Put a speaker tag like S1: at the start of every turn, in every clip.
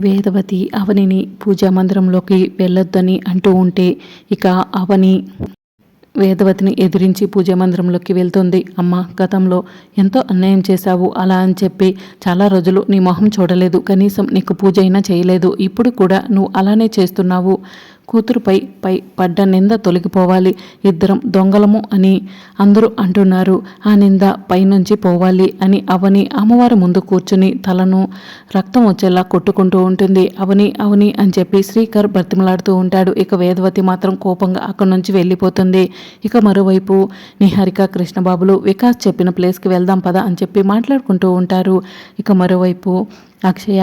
S1: వేదవతి అవనిని పూజా మందిరంలోకి వెళ్ళొద్దని అంటూ ఉంటే ఇక అవని వేదవతిని ఎదిరించి పూజా మందిరంలోకి వెళ్తుంది. అమ్మ గతంలో ఎంతో అన్యాయం చేశావు అలా అని చెప్పి చాలా రోజులు నీ మొహం చూడలేదు. కనీసం నీకు పూజ అయినా చేయలేదు. ఇప్పుడు కూడా నువ్వు అలానే చేస్తున్నావు. కూతురుపై పై పడ్డ నింద తొలగిపోవాలి. ఇద్దరం దొంగలము అని అందరూ అంటున్నారు. ఆ నింద పైనుంచి పోవాలి అని అవని అమ్మవారి ముందు కూర్చుని తలను రక్తం వచ్చేలా కొట్టుకుంటూ ఉంటుంది. అవని అవని అని చెప్పి శ్రీకర్ బ్రతిమలాడుతూ ఉంటాడు. ఇక వేదవతి మాత్రం కోపంగా అక్కడి నుంచి వెళ్ళిపోతుంది. ఇక మరోవైపు నిహారిక కృష్ణబాబులు వికాస్ చెప్పిన ప్లేస్కి వెళ్దాం పదా అని చెప్పి మాట్లాడుకుంటూ ఉంటారు. ఇక మరోవైపు అక్షయ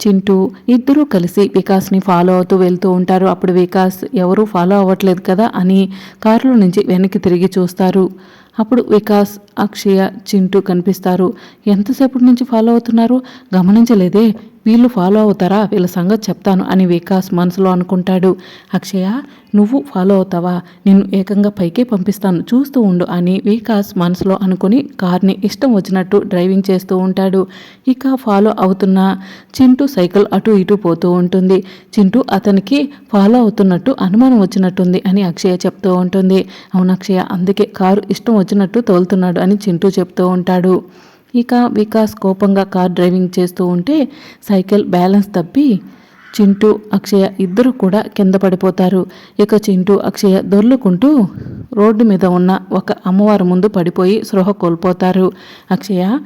S1: చింటూ ఇద్దరూ కలిసి వికాస్ని ఫాలో అవుతూ వెళ్తూ ఉంటారు. అప్పుడు వికాస్ ఎవరూ ఫాలో అవ్వట్లేదు కదా అని కారులో నుంచి వెనక్కి తిరిగి చూస్తారు. అప్పుడు వికాస్ అక్షయ చింటూ కనిపిస్తారు. ఎంతసేపటి నుంచి ఫాలో అవుతున్నారు? గమనించలేదే? వీళ్ళు ఫాలో అవుతారా? వీళ్ళ సంగతి చెప్తాను అని వికాస్ మనసులో అనుకుంటాడు. అక్షయ నువ్వు ఫాలో అవుతావా? నిన్ను ఏకంగా పైకే పంపిస్తాను. చూస్తూ ఉండు అని వికాస్ మనసులో అనుకుని కార్ని ఇష్టం వచ్చినట్టు డ్రైవింగ్ చేస్తూ ఉంటాడు. ఇక ఫాలో అవుతున్న చింటూ సైకిల్ అటు ఇటు పోతూ ఉంటుంది. చింటూ అతనికి ఫాలో అవుతున్నట్టు అనుమానం వచ్చినట్టుంది అని అక్షయ చెప్తూ ఉంటుంది. అవును అక్షయ అందుకే కారు ఇష్టం వచ్చినట్టు తోలుతున్నాడు అని చింటూ చెప్తూ ఉంటాడు. ఇక వికాస్ కోపంగా కార్ డ్రైవింగ్ చేస్తూ ఉంటే సైకిల్ బ్యాలెన్స్ తప్పి చింటూ అక్షయ ఇద్దరు కూడా కింద పడిపోతారు. ఇక చింటూ అక్షయ దొర్లుకుంటూ రోడ్డు మీద ఉన్న ఒక అమ్మవారి ముందు పడిపోయి స్పృహ కోల్పోతారు. అక్షయ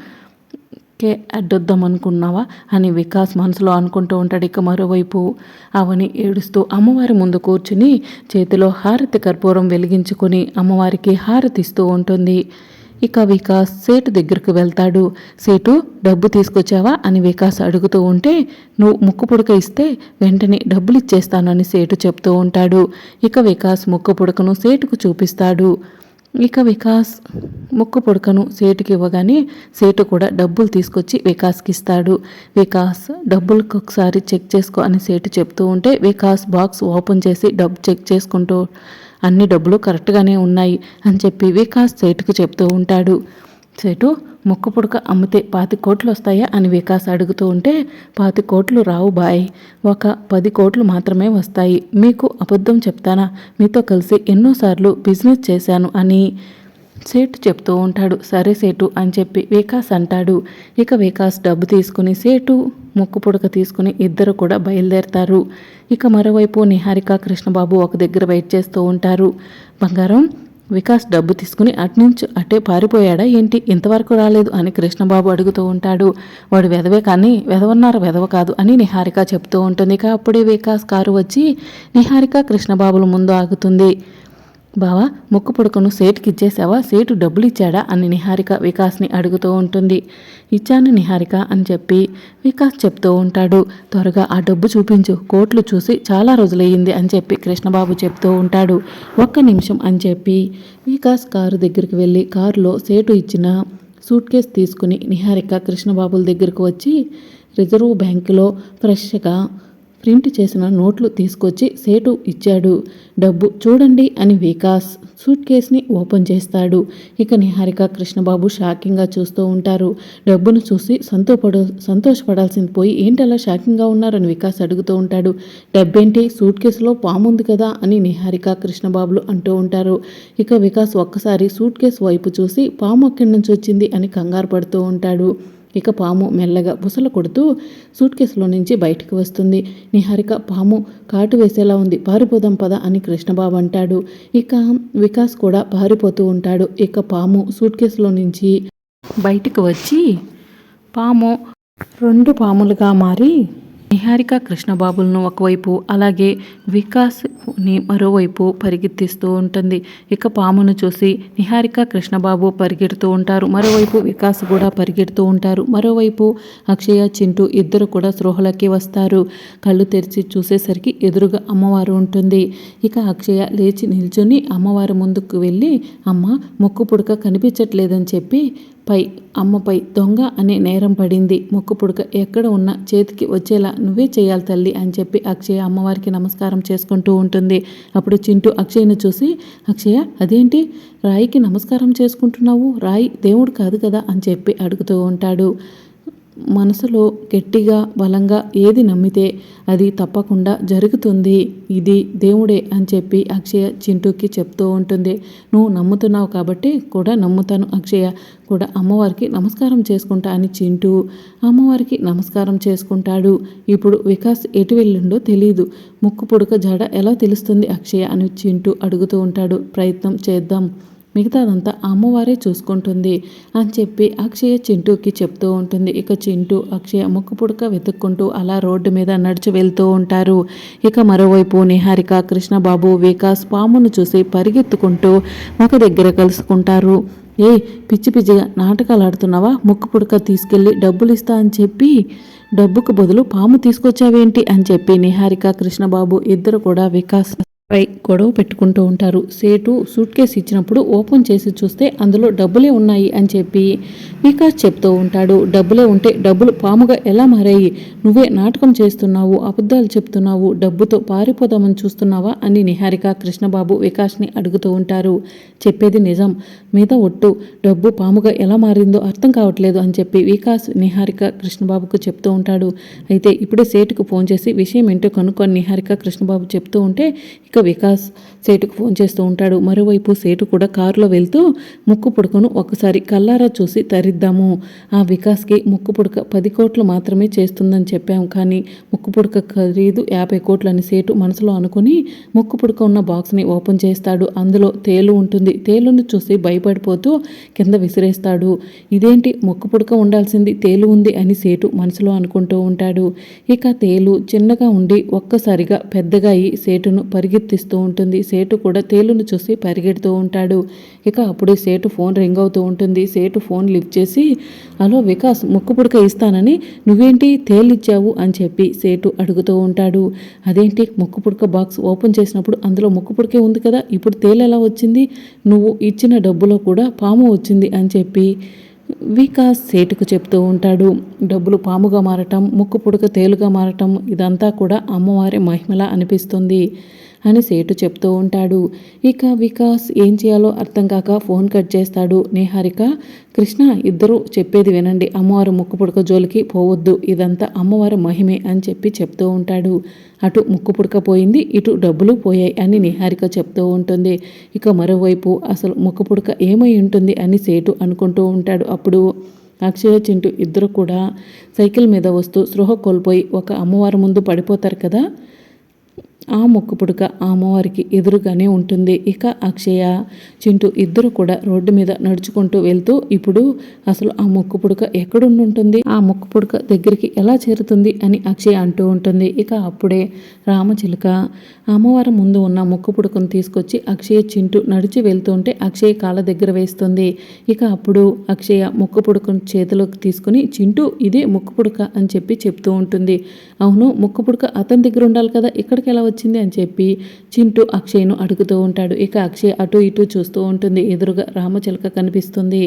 S1: కే అడ్డొద్దాం అనుకున్నావా? అని వికాస్ మనసులో అనుకుంటూ ఉంటాడు ఇక మరోవైపు. అవని ఏడుస్తూ అమ్మవారి ముందు కూర్చుని చేతిలో హారతి కర్పూరం వెలిగించుకొని అమ్మవారికి హారతిస్తూ ఉంటుంది. ఇక వికాస్ సేటు దగ్గరకు వెళ్తాడు. సేటు డబ్బు తీసుకొచ్చావా? అని వికాస్ అడుగుతూ ఉంటే నువ్వు ముక్కు పుడక ఇస్తే వెంటనే డబ్బులు ఇచ్చేస్తాను అని సేటు చెప్తూ ఉంటాడు. ఇక వికాస్ ముక్కు పుడకను సేటుకు చూపిస్తాడు. ఇక వికాస్ ముక్కు పుడకను సేటుకి ఇవ్వగానే సేటు కూడా డబ్బులు తీసుకొచ్చి వికాస్కి ఇస్తాడు. వికాస్ డబ్బులకు ఒకసారి చెక్ చేసుకో అని సేటు చెప్తూ ఉంటే వికాస్ బాక్స్ ఓపెన్ చేసి డబ్బు చెక్ చేసుకుంటూ అన్ని డబ్బులు కరెక్ట్గానే ఉన్నాయి అని చెప్పి వికాస్ సేటుకు చెప్తూ ఉంటాడు. సేటు ముక్కు పుడక అమ్మితే పాతి కోట్లు వస్తాయా అని వికాస్ అడుగుతూ ఉంటే పాతి కోట్లు రావు బాయ్. ఒక పది కోట్లు మాత్రమే వస్తాయి. మీకు అబద్ధం చెప్తానా? మీతో కలిసి ఎన్నోసార్లు బిజినెస్ చేశాను అని సేటు చెప్తూ ఉంటాడు. సరే సేటు అని చెప్పి వికాస్ అంటాడు. ఇక వికాస్ డబ్బు తీసుకుని సేటు ముక్కు పుడక తీసుకుని ఇద్దరు కూడా బయలుదేరతారు. ఇక మరోవైపు నిహారిక కృష్ణబాబు ఒక దగ్గర వెయిట్ చేస్తూ ఉంటారు. బంగారం వికాస్ డబ్బు తీసుకుని అట్నుంచి అటే పారిపోయాడా ఏంటి? ఇంతవరకు రాలేదు అని కృష్ణబాబు అడుగుతూ ఉంటాడు. వాడు వెదవే కానీ వెదవన్నారు వెదవ కాదు అని నిహారిక చెప్తూ ఉంటుంది. ఇక అప్పుడే వికాస్ కారు వచ్చి నిహారిక కృష్ణబాబుల ముందు ఆగుతుంది. బావా ముక్కు పుడకను సేటుకి ఇచ్చేసావా సేటు డబ్బులు ఇచ్చాడా అని నిహారిక వికాస్ని అడుగుతూ ఉంటుంది. ఇచ్చాను నిహారిక అని చెప్పి వికాస్ చెప్తూ ఉంటాడు. త్వరగా ఆ డబ్బు చూపించు. కోట్లు చూసి చాలా రోజులయ్యింది అని చెప్పి కృష్ణబాబు చెప్తూ ఉంటాడు. ఒక్క నిమిషం అని చెప్పి వికాస్ కారు దగ్గరికి వెళ్ళి కారులో సేటు ఇచ్చిన సూట్ కేస్ తీసుకుని నిహారిక కృష్ణబాబుల దగ్గరకు వచ్చి రిజర్వ్ బ్యాంకులో ఫ్రెష్గా ప్రింట్ చేసిన నోట్లు తీసుకొచ్చి సేటు ఇచ్చాడు. డబ్బు చూడండి అని వికాస్ సూట్ కేస్ని ఓపెన్ చేస్తాడు. ఇక నిహారిక కృష్ణబాబు షాకింగ్గా చూస్తూ ఉంటారు. డబ్బును చూసి సంతోపడు సంతోషపడాల్సింది పోయి ఏంటలా షాకింగ్గా ఉన్నారని వికాస్ అడుగుతూ ఉంటాడు. డబ్బేంటి? సూట్ కేసులో పాముంది కదా అని నిహారిక కృష్ణబాబులు అంటూ ఉంటారు. ఇక వికాస్ ఒక్కసారి సూట్ కేసు వైపు చూసి పాము అక్కడి నుంచి వచ్చింది అని కంగారు పడుతూ ఉంటాడు. ఇక పాము మెల్లగా బుసలు కొడుతూ సూట్ కేసులో నుంచి బయటికి వస్తుంది. నిహారిక పాము కాటు వేసేలా ఉంది పారిపోదాం పద అని కృష్ణబాబు అంటాడు. ఇక వికాస్ కూడా పారిపోతూ ఉంటాడు. ఇక పాము సూట్ కేసులో నుంచి బయటికి వచ్చి పాము రెండు పాములుగా మారి నిహారిక కృష్ణబాబులను ఒకవైపు అలాగే వికాస్ని మరోవైపు పరిగెత్తిస్తూ ఉంటుంది. ఇక పామును చూసి నిహారిక కృష్ణబాబు పరిగెడుతూ ఉంటారు. మరోవైపు వికాస్ కూడా పరిగెడుతూ ఉంటారు. మరోవైపు అక్షయ చింటూ ఇద్దరు కూడా స్పృహలకి వస్తారు. కళ్ళు తెరిచి చూసేసరికి ఎదురుగా అమ్మవారు ఉంటుంది. ఇక అక్షయ లేచి నిల్చొని అమ్మవారి ముందుకు వెళ్ళి అమ్మ ముక్కు పుడక కనిపించట్లేదని చెప్పి పై అమ్మపై దొంగ అనే నేరం పడింది. మొక్కు పుడక ఎక్కడ ఉన్నా చేతికి వచ్చేలా నువ్వే చేయాలి తల్లి అని చెప్పి అక్షయ అమ్మవారికి నమస్కారం చేసుకుంటూ ఉంటుంది. అప్పుడు చింటూ అక్షయ్ను చూసి అక్షయ అదేంటి? రాయికి నమస్కారం చేసుకుంటున్నావు? రాయి దేవుడు కాదు కదా అని చెప్పి అడుగుతూ ఉంటాడు. మనసులో గట్టిగా బలంగా ఏది నమ్మితే అది తప్పకుండా జరుగుతుంది. ఇది దేవుడే అని చెప్పి అక్షయ చింటూకి చెప్తూ ఉంటుంది. నువ్వు నమ్ముతున్నావు కాబట్టి కూడా నమ్ముతాను అక్షయ. కూడా అమ్మవారికి నమస్కారం చేసుకుంటా అని చింటూ అమ్మవారికి నమస్కారం చేసుకుంటాడు. ఇప్పుడు వికాస్ ఎటు వెళ్ళిండో తెలియదు ముక్కు పుడక జడ ఎలా తెలుస్తుంది అక్షయ అని చింటూ అడుగుతూ ఉంటాడు. ప్రయత్నం చేద్దాం. మిగతాదంతా అమ్మవారే చూసుకుంటుంది అని చెప్పి అక్షయ చింటూకి చెప్తూ ఉంటుంది. ఇక చింటూ అక్షయ ముక్కు పుడక వెతుక్కుంటూ అలా రోడ్డు మీద నడిచి వెళ్తూ ఉంటారు. ఇక మరోవైపు నిహారిక కృష్ణబాబు వికాస్ పామును చూసి పరిగెత్తుకుంటూ ఒక దగ్గర కలుసుకుంటారు. ఏ పిచ్చి పిచ్చిగా నాటకాలు ఆడుతున్నావా? ముక్కు పుడక తీసుకెళ్ళి డబ్బులు ఇస్తా అని చెప్పి డబ్బుకు బదులు పాము తీసుకొచ్చావేంటి? అని చెప్పి నిహారిక కృష్ణబాబు ఇద్దరు కూడా వికాస్ పై గొడవ పెట్టుకుంటూ ఉంటారు. సేటు సూట్ కేసు ఇచ్చినప్పుడు ఓపెన్ చేసి చూస్తే అందులో డబ్బులే ఉన్నాయి అని చెప్పి వికాస్ చెప్తూ ఉంటాడు. డబ్బులే ఉంటే డబ్బులు పాముగా ఎలా మారాయి? నువ్వే నాటకం చేస్తున్నావు అబద్ధాలు చెప్తున్నావు డబ్బుతో పారిపోదామని చూస్తున్నావా అని నిహారిక కృష్ణబాబు వికాస్ని అడుగుతూ ఉంటారు. చెప్పేది నిజం. మీద ఒట్టు. డబ్బు పాముగా ఎలా మారిందో అర్థం కావట్లేదు అని చెప్పి వికాస్ నిహారిక కృష్ణబాబుకు చెప్తూ ఉంటాడు. అయితే ఇప్పుడే సేటుకు ఫోన్ చేసి విషయం ఏంటో కనుక్కొని నిహారిక కృష్ణబాబు చెప్తూ ఉంటే ఇక వికాస్ సేటుకు ఫోన్ చేస్తూ ఉంటాడు. మరోవైపు సేటు కూడా కారులో వెళ్తూ ముక్కు పుడకను ఒకసారి కల్లారా చూసి తరిద్దాము. ఆ వికాస్కి ముక్కు పుడక పది కోట్లు మాత్రమే చేస్తుందని చెప్పాం. కానీ ముక్కు పుడక ఖరీదు యాభై కోట్లు అని సేటు మనసులో అనుకుని ముక్కు పుడక ఉన్న బాక్స్ని ఓపెన్ చేస్తాడు. అందులో తేలు ఉంటుంది. తేలును చూసి భయపడిపోతూ కింద విసిరేస్తాడు. ఇదేంటి? ముక్కు పుడక ఉండాల్సింది తేలు ఉంది అని సేటు మనసులో అనుకుంటూ ఉంటాడు. ఇక తేలు చిన్నగా ఉండి ఒక్కసారిగా పెద్దగా అయి సేటును పరిగెత్తిస్తూ ఉంటుంది. సేటు కూడా తేలును చూసి పరిగెడుతూ ఉంటాడు. ఇక అప్పుడే సేటు ఫోన్ రింగ్ అవుతూ ఉంటుంది. సేటు ఫోన్ లిఫ్ట్ చేసి హలో వికాస్ ముక్కు పుడక ఇస్తానని నువ్వేంటి తేలిచ్చావు? అని చెప్పి సేటు అడుగుతూ ఉంటాడు. అదేంటి? ముక్కు పుడక బాక్స్ ఓపెన్ చేసినప్పుడు అందులో ముక్కు పుడకే ఉంది కదా ఇప్పుడు తేలు ఎలా వచ్చింది? నువ్వు ఇచ్చిన డబ్బులో కూడా పాము వచ్చింది అని చెప్పి వికాస్ సేటుకు చెప్తూ ఉంటాడు. డబ్బులు పాముగా మారటం ముక్కు పుడక తేలుగా మారటం ఇదంతా కూడా అమ్మవారి మహిమలా అనిపిస్తుంది. అని సేటు చెప్తూ ఉంటాడు. ఇక వికాస్ ఏం చేయాలో అర్థం కాక ఫోన్ కట్ చేస్తాడు. నేహారిక కృష్ణ ఇద్దరు చెప్పేది వినండి. అమ్మవారు ముక్కు పుడక జోలికి పోవద్దు. ఇదంతా అమ్మవారి మహిమే అని చెప్పి చెప్తూ ఉంటాడు. అటు ముక్కు పుడక పోయింది ఇటు డబ్బులు పోయాయి అని నిహారిక చెప్తూ ఉంటుంది. ఇక మరోవైపు అసలు ముక్కు పుడక ఏమై ఉంటుంది అని సేటు అనుకుంటూ ఉంటాడు. అప్పుడు అక్షయ చింటూ ఇద్దరు కూడా సైకిల్ మీద వస్తూ స్పృహ కోల్పోయి ఒక అమ్మవారి ముందు పడిపోతారు కదా? ఆ మొక్కు పుడక అమ్మవారికి ఎదురుగానే ఉంటుంది. ఇక అక్షయ చింటూ ఇద్దరు కూడా రోడ్డు మీద నడుచుకుంటూ వెళ్తూ ఇప్పుడు అసలు ఆ మొక్కు పుడక ఎక్కడుండుంటుంది ఆ మొక్కు పుడక దగ్గరికి ఎలా చేరుతుంది అని అక్షయ అంటూ ఉంటుంది. ఇక అప్పుడే రామచిలుక అమ్మవారి ముందు ఉన్న మొక్కు పుడకను తీసుకొచ్చి అక్షయ చింటూ నడిచి వెళ్తుంటే అక్షయ కాళ్ళ దగ్గర వేస్తుంది. ఇక అప్పుడు అక్షయ మొక్కు పుడకను చేతిలోకి తీసుకుని చింటూ ఇదే మొక్కు పుడక అని చెప్పి చెప్తూ ఉంటుంది. అవును మొక్కు పుడక అతని దగ్గర ఉండాలి కదా ఇక్కడికి ఎలా వచ్చింది అని చెప్పి చింటూ అక్షయ్ను అడుగుతూ ఉంటాడు. ఇక అక్షయ్ అటు ఇటు చూస్తూ ఉంటుంది. ఎదురుగా రామచిలుక కనిపిస్తుంది.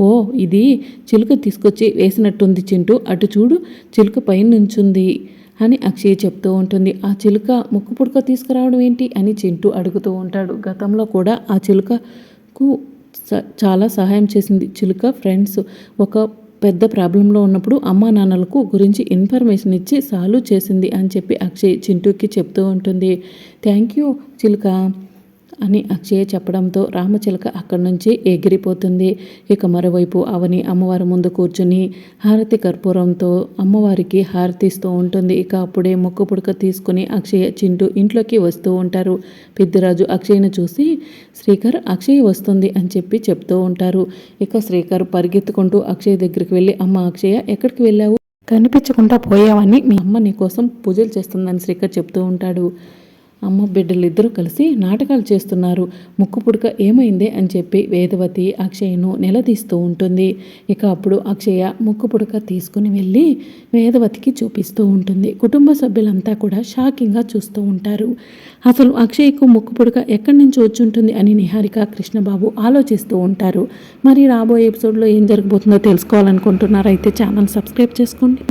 S1: ఓ ఇది చిలుక తీసుకొచ్చి వేసినట్టుంది చింటూ. అటు చూడు చిలుక పైన నుంచుంది అని అక్షయ్ చెప్తూ ఉంటుంది. ఆ చిలుక ముక్కు పుడక తీసుకురావడం ఏంటి అని చింటూ అడుగుతూ ఉంటాడు. గతంలో కూడా ఆ చిలుకకు చాలా సహాయం చేసింది. చిలుక ఫ్రెండ్స్ ఒక పెద్ద ప్రాబ్లంలో ఉన్నప్పుడు అమ్మా నాన్నలకు గురించి ఇన్ఫర్మేషన్ ఇచ్చి సాల్వ్ చేసింది అని చెప్పి అక్షయ్ చింటూకి చెప్తూ ఉంటుంది. థ్యాంక్ యూ చిలుక. అని అక్షయ చెప్పడంతో రామచిలక అక్కడి నుంచి ఎగిరిపోతుంది. ఇక మరోవైపు అవని అమ్మవారి ముందు కూర్చుని హారతి కర్పూరంతో అమ్మవారికి హారతిస్తూ ఉంటుంది. ఇక అప్పుడే మొక్క పుడక తీసుకుని అక్షయ చింటూ ఇంట్లోకి వస్తూ ఉంటారు. పెద్దరాజు అక్షయ్ను చూసి శ్రీకర్ అక్షయ్ వస్తుంది అని చెప్పి చెప్తూ ఉంటారు. ఇక శ్రీకర్ పరిగెత్తుకుంటూ అక్షయ్ దగ్గరికి వెళ్ళి అమ్మ అక్షయ ఎక్కడికి వెళ్ళావు? కనిపించకుండా పోయావని మీ అమ్మ నీ కోసం పూజలు చేస్తుందని శ్రీకర్ చెప్తూ ఉంటాడు. అమ్మ బిడ్డలిద్దరూ కలిసి నాటకాలు చేస్తున్నారు. ముక్కు పుడక ఏమైందే అని చెప్పి వేదవతి అక్షయను నిలదీస్తూ ఉంటుంది. ఇక అప్పుడు అక్షయ ముక్కు పుడక తీసుకుని వెళ్ళి వేదవతికి చూపిస్తూ ఉంటుంది. కుటుంబ సభ్యులంతా కూడా షాకింగ్గా చూస్తూ ఉంటారు. అసలు అక్షయ్కు ముక్కు పుడక ఎక్కడి నుంచి వచ్చుంటుంది అని నిహారిక కృష్ణబాబు ఆలోచిస్తూ ఉంటారు. మరి రాబోయే ఎపిసోడ్లో ఏం జరగబోతుందో తెలుసుకోవాలనుకుంటున్నారైతే ఛానల్ సబ్స్క్రైబ్ చేసుకోండి.